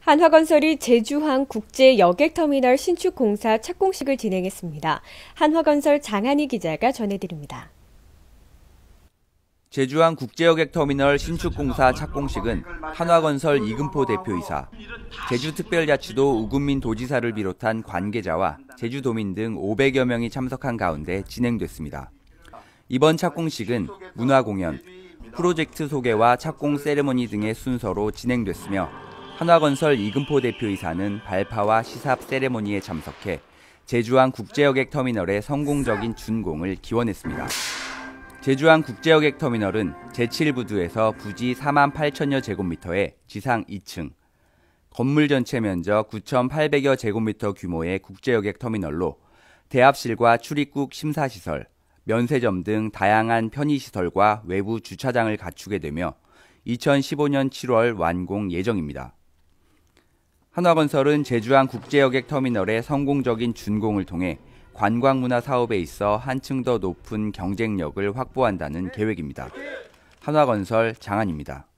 한화건설이 제주항 국제 여객터미널 신축 공사 착공식을 진행했습니다. 한화건설 장한희 기자가 전해드립니다. 제주항 국제여객터미널 신축 공사 착공식은 한화건설 이금포 대표이사, 제주특별자치도 우금민 도지사를 비롯한 관계자와 제주도민 등 500여 명이 참석한 가운데 진행됐습니다. 이번 착공식은 문화공연, 프로젝트 소개와 착공 세레모니 등의 순서로 진행됐으며 한화건설 이금포 대표이사는 발파와 시삽 세레모니에 참석해 제주항 국제여객터미널의 성공적인 준공을 기원했습니다. 제주항 국제여객터미널은 제7부두에서 부지 4만 8천여 제곱미터의 지상 2층, 건물 전체 면적 9,800여 제곱미터 규모의 국제여객터미널로 대합실과 출입국 심사시설, 면세점 등 다양한 편의시설과 외부 주차장을 갖추게 되며 2015년 7월 완공 예정입니다. 한화건설은 제주항 국제여객터미널의 성공적인 준공을 통해 관광문화 사업에 있어 한층 더 높은 경쟁력을 확보한다는 계획입니다. 한화건설 장안입니다.